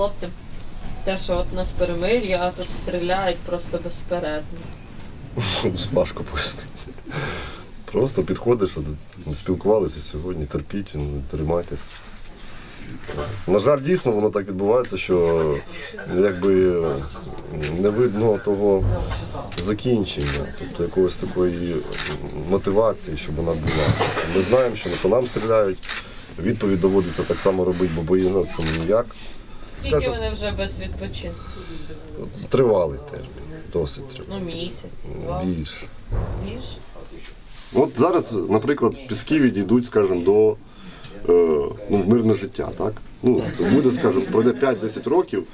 хлопцям те, що от у нас перемир'я, а тут стріляють просто безперервно. Важко пояснити. Просто підходиш, ну, спілкувалися сьогодні, терпіть, ну, тримайтесь. На жаль, дійсно воно так відбувається, що якби не видно того закінчення, тобто якоїсь такої мотивації, щоб вона була. Ми знаємо, що по нам стріляють. Відповідь доводиться так само робити, бо боїно, чому ніяк. Скільки Скажу- вони вже без відпочинку? Тривалий термін, досить тривалий. Ну, місяць, два, Більше. більше. От зараз, наприклад, піски відійдуть, скажімо, до е, ну, в мирне життя, так? Ну, буде, скажімо, пройде 5-10 років,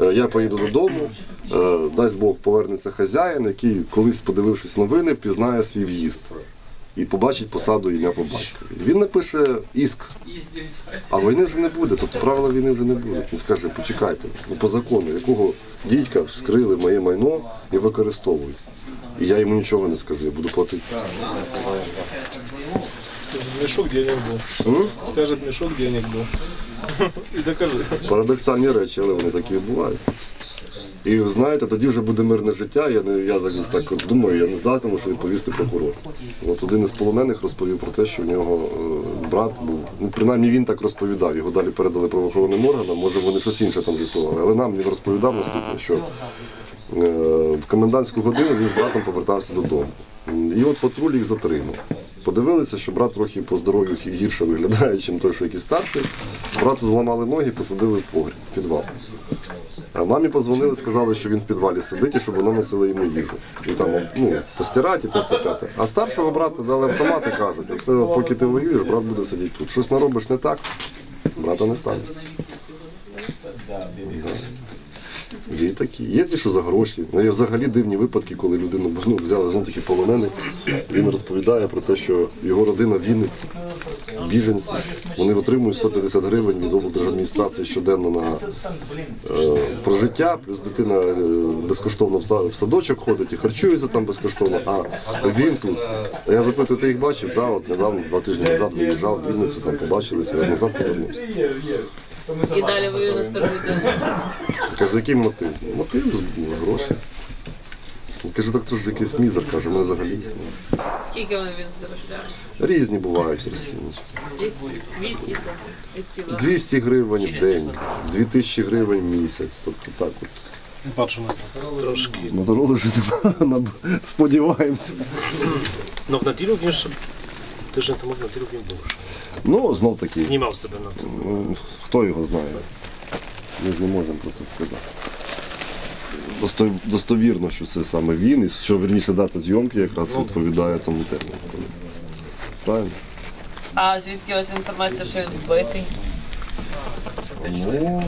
е, я поїду додому, е, дасть Бог повернеться хазяїн, який, колись подивившись новини, пізнає свій в'їзд і побачить посаду ім'я по батькові. Він напише іск. А війни вже не буде, тобто правила війни вже не буде. Він скаже, почекайте, ну по закону, якого дідька вскрили моє майно і використовують. І я йому нічого не скажу, я буду платити. Мешок денег был. М? Скажет, мешок денег был. И докажи. Парадоксальні речі, але вони такі відбуваються. І знаєте, тоді вже буде мирне життя. Я не я так, думаю, я не здатиму, що відповісти прокурор. От один із полонених розповів про те, що в нього е, брат був. Ну принаймні він так розповідав. Його далі передали правоохоронним органам. Може вони щось інше там з'ясували. Але нам він розповідав наступне, що е, в комендантську годину він з братом повертався додому. І от патруль їх затримав. Подивилися, що брат трохи по здоров'ю гірше виглядає, ніж той, що якийсь старший. Брату зламали ноги, посадили в погріб, в підвал. А мамі позвонили, сказали, що він в підвалі сидить і щоб вона носила йому їжу. І там ну, постирати те все п'яте. А старшого брата дали автомати, кажуть, оце поки ти воюєш, брат буде сидіти тут. Щось наробиш не так, брата не стане. Є такі. Є ті, що за гроші. Ну, є взагалі дивні випадки, коли людину ну, взяли знов таки полонених. Він розповідає про те, що його родина Вінниці, біженці, вони отримують 150 гривень від облдержадміністрації щоденно на е, прожиття, плюс дитина е, безкоштовно в садочок ходить і харчується там безкоштовно. А він тут. Я запитую, ти їх бачив? Да, от недавно, два тижні назад виїжджав в Вінницю, там побачилися, я назад повернувся. І далі стороні людини. Кажу, який мотив? Мотив гроші. Він Каже, так це ж якийсь мізер, каже, ми взагалі. Скільки вони він заробляє? Різні бувають розціночки. Від, від і до. 200 гривень в день, 2000 гривень в місяць. Тобто так от. Бачимо. Трошки. Мотороли вже нема, сподіваємося. Ну в натілю він ж тиждень тому в натілю він був. Ну, знов таки, Знімав себе на тому. ну, хто його знає. Ми ж не можемо про це сказати. Досто- Достовірно, що це саме він, і що верніше дата зйомки якраз відповідає тому терміну. Правильно? А звідки у вас інформація, що він вбитий? Ну,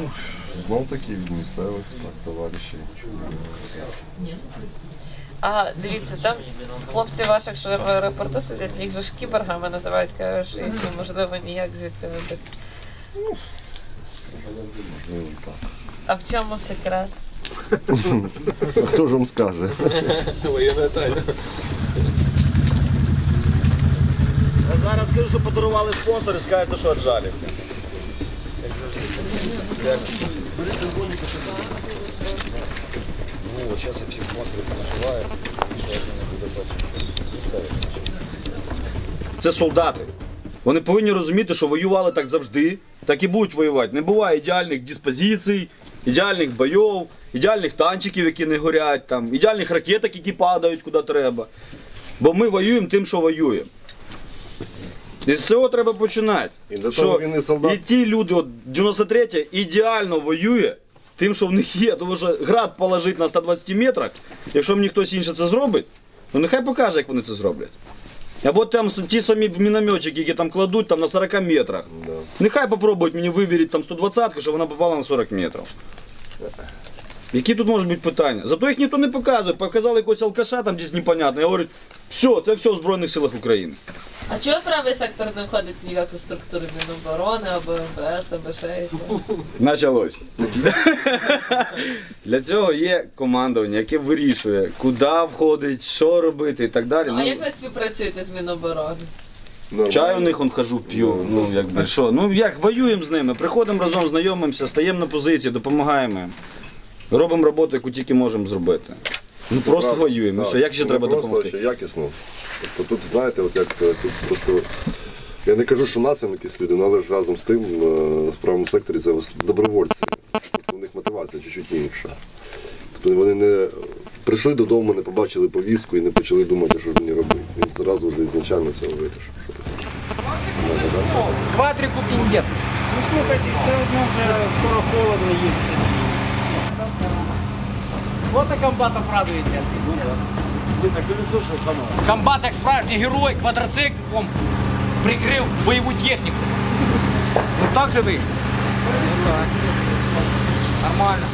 знов таки від місцевих так, товаришів. А дивіться, там хлопці ваших, що в аеропорту сидять, їх же ж кіборгами називають, кажуть, що їх неможливо ніяк звідти вибити. Можливо, так. А в чому секрет? А хто ж вам скаже? Воєнна тайна. А зараз скажу, що подарували спонсори, скажете, що отжали. Ну, от зараз я всі спонсори понакриваю, і що один не буде бачити. Це солдати. Вони повинні розуміти, що воювали так завжди, так і будуть воювати. Не буває ідеальних диспозицій, ідеальних бойов, ідеальних танчиків, які не горять, там, ідеальних ракеток, які падають куди треба. Бо ми воюємо тим, що воюємо. І з цього треба починати. І Що того він і солдат. і ті люди, от 93 ідеально воює тим, що в них є. Тому що град положить на 120 метрах, якщо мені хтось інший це зробить, то нехай покаже, як вони це зроблять. Або там ті самі мінометчики, які там кладуть там, на 40 метрах. Да. Нехай попробують мені вивірити там 120, щоб вона попала на 40 метрів. Які тут можуть бути питання? Зато їх ніхто не показує. Показали якогось алкаша там десь непонятно. Я говорю, все, це все в Збройних силах України. А чого правий сектор не входить ніяк у структуру Міноборони або МВС, або ще? Началось. Для цього є командування, яке вирішує, куди входить, що робити і так далі. А Ну, як ви співпрацюєте з Міноборони? Нормально. Чай у них он хожу, п'ю. Ну якби що. Ну як воюємо з ними, приходимо разом, знайомимося, стаємо на позиції, допомагаємо. Робимо роботу, яку тільки можемо зробити. Ну Це просто правда. воюємо. Так. Все, як ще Не треба просто, допомогти? ще якісно. Тобто тут, знаєте, от як сказати, тут просто. Я не кажу, що нас там якісь люди, ну, але ж разом з тим е, в правому секторі це ос- добровольці. Тобто у них мотивація чуть-чуть інша. Тобто вони не прийшли додому, не побачили повістку і не почали думати, що ж мені робити. Він зразу вже ізначально це вирішив. Що таке. Квадрику піндець. Ну слухайте, все одно вже скоро холодно їздити. Вот і комбат обрадується. Ти так не слушай, панове. Комбат як справжній герой квадроциклом прикрив бойову техніку. Ну так же вийшло. Нормально.